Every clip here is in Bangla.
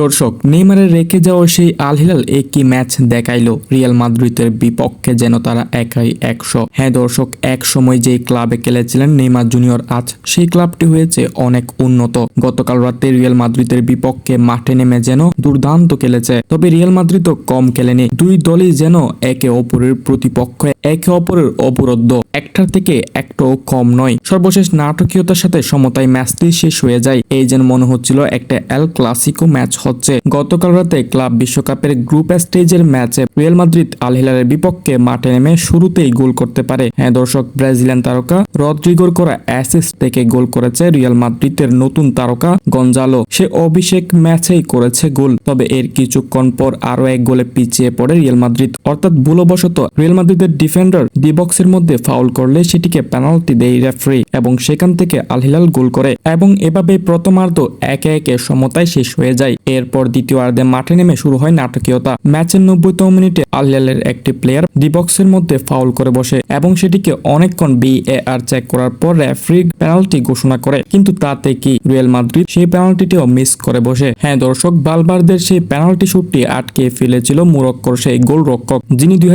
দর্শক, নেইমারের রেখে যাওয়া সেই আল হিলাল একই ম্যাচ দেখাইলো। রিয়াল মাদ্রিদের বিপক্ষে যেন তারা একাই একশো। হ্যাঁ দর্শক, এক সময় যে ক্লাবে খেলেছিলেন নেইমার জুনিয়র, আজ সেই ক্লাবটি হয়েছে অনেক উন্নত। গতকাল রাতে রিয়াল মাদ্রিদের বিপক্ষে মাঠে নেমে যেন দুর্দান্ত খেলেছে। তবে রিয়াল মাদ্রিদও কম খেলেনি। দুই দলই যেন একে অপরের প্রতিপক্ষ একে অপরের অবরুদ্ধ। একটার থেকে একটাও কম নয়। সর্বশেষ নাটকীয়তার সাথে সমতায় ম্যাচটি শেষ হয়ে যায়। এই যেন মনে হচ্ছিল একটা এল ক্লাসিকো ম্যাচ হচ্ছে, গতকাল রাতে ক্লাব বিশ্বকাপের গ্রুপ স্টেজের ম্যাচে রিয়াল মাদ্রিদ আল হিলালের বিপক্ষে মাঠে নেমে শুরুতেই গোল করতে পারে। হ্যাঁ দর্শক, ব্রাজিলিয়ান তারকা রদ্রিগোর করা অ্যাসিস্ট থেকে গোল করেছে রিয়াল মাদ্রিদের নতুন তারকা গঞ্জালো। সে অভিষেক ম্যাচেই করেছে গোল, তবে এর কিছুক্ষণ পর আরও এক গোলে পিছিয়ে পড়ে রিয়াল মাদ্রিদ। অর্থাৎ ভুলবশত রিয়াল মাদ্রিদের ডিফেন্ডার ডি বক্সের মধ্যে ফাউল করলে সেটিকে পেনাল্টি দেয় রেফারি এবং সেখান থেকে আল হিলাল গোল করে এবং এভাবে প্রথমার্ধ একে একে সমতায় শেষ হয়ে যায়। এরপর দ্বিতীয়ার্ধে মাঠে নেমে শুরু হয় নাটকীয়তা। ম্যাচের নব্বইতম মিনিটে আল হিলালের একটি প্লেয়ার ডি বক্সের মধ্যে ফাউল করে বসে এবং সেটিকে অনেকক্ষণ বিএআর চেক করার পর রেফারি পেনাল্টি ঘোষণা করে। কিন্তু তাতে কি রিয়াল মাদ্রিদ সেই পেনাল্টিটিও মিস করে বসে। হ্যাঁ দর্শক, বালবারদের সেই পেনাল্টি শুটটি আটকে ফেলেছিল মুরক্কর সেই গোলরক্ষক, যিনি দুই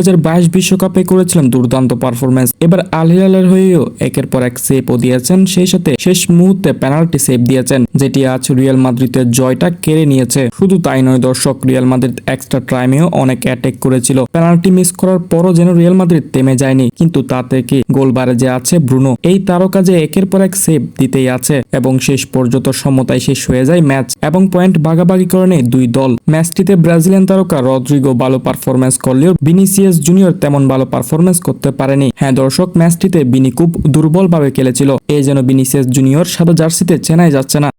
বিশ্বকাপে করেছিলেন দুর্দান্ত পারফরমেন্স এবার আল হিলালের হয়েও একের পর এক সেভও দিয়েছেন, সেই সাথে শেষ মুহূর্তে পেনাল্টি সেভ দিয়েছেন, যেটি আজ রিয়াল মাদ্রিদের জয়টা কেড়ে নিয়েছে শুধু তাই নয়, দর্শক, রিয়াল মাদ্রিদ এক্সট্রা টাইমেও অনেক অ্যাটেক করেছিল। পেনাল্টি মিস করার পরও যেন রিয়াল মাদ্রিদ থেমে যায়নি। কিন্তু তাতে কি গোলবারে যে আছে ব্রুনো, এই তারকা যে একের পর এক সেভ দিতেই আছে। এবং শেষ পর্যন্ত সমতায় শেষ হয়ে যায় ম্যাচ এবং পয়েন্ট ভাগাভাগি করে নেয় দুই দল। ম্যাচটিতে ব্রাজিলিয়ান তারকা রদ্রিগো ভালো পারফরমেন্স করলেও বিনিসিয়াস জুনিয়র তেমন ভালো পারফরমেন্স করতে পারেনি। হ্যাঁ দর্শক ম্যাচটিতে বিনি খুব দুর্বলভাবে খেলেছিল। এই যেন বিনিসিয়াস জুনিয়র সাদা জার্সিতে চেনাই যাচ্ছে না।